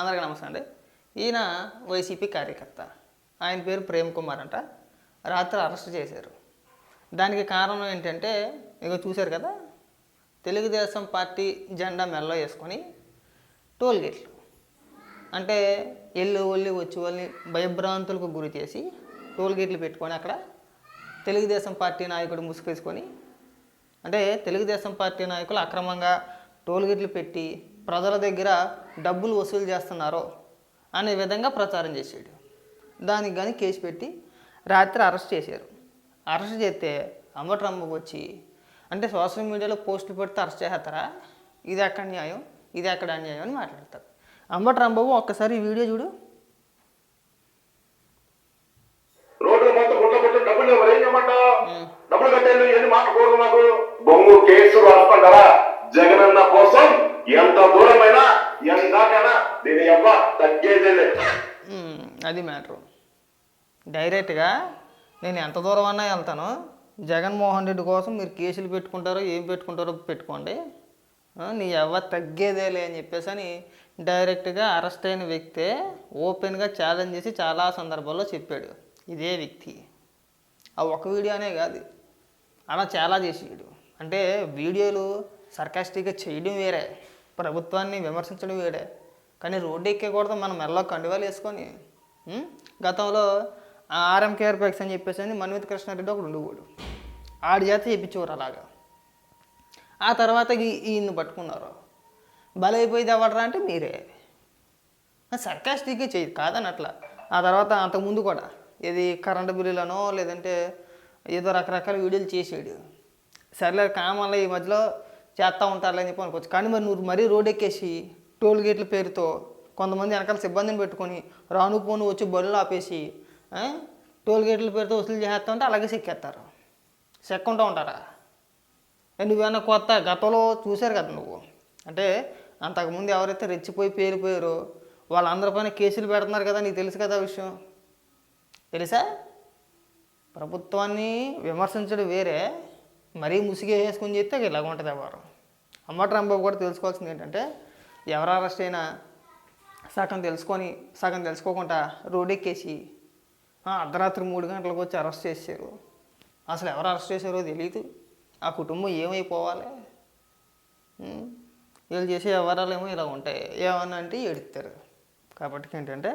అందరికీ నమస్తే అండి. ఈయన వైసీపీ కార్యకర్త. ఆయన పేరు ప్రేమ్ కుమార్ అంట. రాత్రి అరెస్ట్ చేశారు. దానికి కారణం ఏంటంటే ఇక చూశారు కదా తెలుగుదేశం పార్టీ జెండా మెల్ల వేసుకొని టోల్ గేట్లు అంటే ఎల్లు ఒల్లి వచ్చి వాళ్ళని భయభ్రాంతులకు గురి చేసి టోల్ గేట్లు పెట్టుకొని అక్కడ తెలుగుదేశం పార్టీ నాయకుడు ముసుగేసుకొని అంటే తెలుగుదేశం పార్టీ నాయకులు అక్రమంగా టోల్ గేట్లు పెట్టి ప్రజల దగ్గర డబ్బులు వసూలు చేస్తున్నారో అనే విధంగా ప్రచారం చేసాడు. దానికి కానీ కేసు పెట్టి రాత్రి అరెస్ట్ చేశారు. అరెస్ట్ చేస్తే అంబట్రమ్మ వచ్చి అంటే సోషల్ మీడియాలో పోస్టులు పెడితే అరెస్ట్ చేస్తారా? ఇది ఎక్కడ న్యాయం? ఇది ఎక్కడ అన్యాయం అని మాట్లాడతారు. అంబటి రాంబాబు ఒక్కసారి ఈ వీడియో చూడు. డబ్బులు కట్టేళ్ళు ఎన్ని మాట్లాడకూడదు మాకు. బొంగు కేసు రాసుకుంటారా జగనన్న కోసం ఎవ్వ తగ్గేదే అది మ్యాటరు. డైరెక్ట్గా నేను ఎంత దూరం అన్నా వెళ్తాను. జగన్మోహన్ రెడ్డి కోసం మీరు కేసులు పెట్టుకుంటారో ఏం పెట్టుకుంటారో పెట్టుకోండి. నీ ఎవ్వ తగ్గేదేలే అని చెప్పేసి అని డైరెక్ట్గా అరెస్ట్ అయిన వ్యక్తే ఓపెన్గా ఛాలెంజ్ చేసి చాలా సందర్భాల్లో చెప్పాడు. ఇదే వ్యక్తి. ఆ ఒక వీడియోనే కాదు. అలా చాలా చేసాడు. అంటే వీడియోలు సర్కాస్టిక్గా చేయడం వేరే. ప్రభుత్వాన్ని విమర్శించడం వేడే. కానీ రోడ్డు ఎక్కకూడదు మనం మెల్ల కండువాలు వేసుకొని గతంలో ఆర్ఎం కేర్ ప్యాక్స్ అని చెప్పేసి అని మన్విత్ కృష్ణారెడ్డి ఒకడు ఉండేవాడు. ఆడి చేత చెప్పించేవారు అలాగా. ఆ తర్వాత ఈయన్ని పట్టుకున్నారు. బలైపోయింది ఎవడరా అంటే మీరే. సర్కాస్టిక్గా చేయదు కాదని అట్లా ఆ తర్వాత అంతకుముందు కూడా ఇది కరెంటు బిల్లులనో లేదంటే ఏదో రకరకాల వీడియోలు చేసేడు. సర్లే కామన్లో ఈ మధ్యలో చేస్తూ ఉంటారులే అని చెప్పి అనుకోవచ్చు. కానీ మరి నువ్వు మరీ రోడ్ ఎక్కేసి టోల్ గేట్ల పేరుతో కొంతమంది వెనకాల సిబ్బందిని పెట్టుకొని రాను పోను వచ్చి బళ్ళు ఆపేసి టోల్ గేట్ల పేరుతో వసూలు చేస్తా ఉంటే అలాగే సెక్కేస్తారు సెక్కుంటూ ఉంటారా? ఏ నువ్వేమన్నా కొత్త గతంలో చూశారు కదా నువ్వు? అంటే అంతకుముందు ఎవరైతే రెచ్చిపోయి పేరిపోయారో వాళ్ళందరి పైన కేసులు పెడుతున్నారు కదా నీకు తెలుసు కదా విషయం? తెలుసా? ప్రభుత్వాన్ని విమర్శించడం వేరే. మరీ ముసిగే వేసుకొని చేస్తే ఇలాగ ఉంటుంది వ్యవహారం. అమ్మటి రాంబాబు కూడా తెలుసుకోవాల్సింది ఏంటంటే ఎవరు అరెస్ట్ అయినా సగం తెలుసుకొని సగం తెలుసుకోకుండా రోడ్ ఎక్కేసి అర్ధరాత్రి మూడు గంటలకు వచ్చి అరెస్ట్ చేశారు. అసలు ఎవరు అరెస్ట్ చేశారో తెలియదు ఆ కుటుంబం ఏమైపోవాలి? వీళ్ళు చేసే వ్యవహారాలు ఏమో ఇలా ఉంటాయి. ఏమన్నా అంటే ఎడుతారు కాబట్టి ఏంటంటే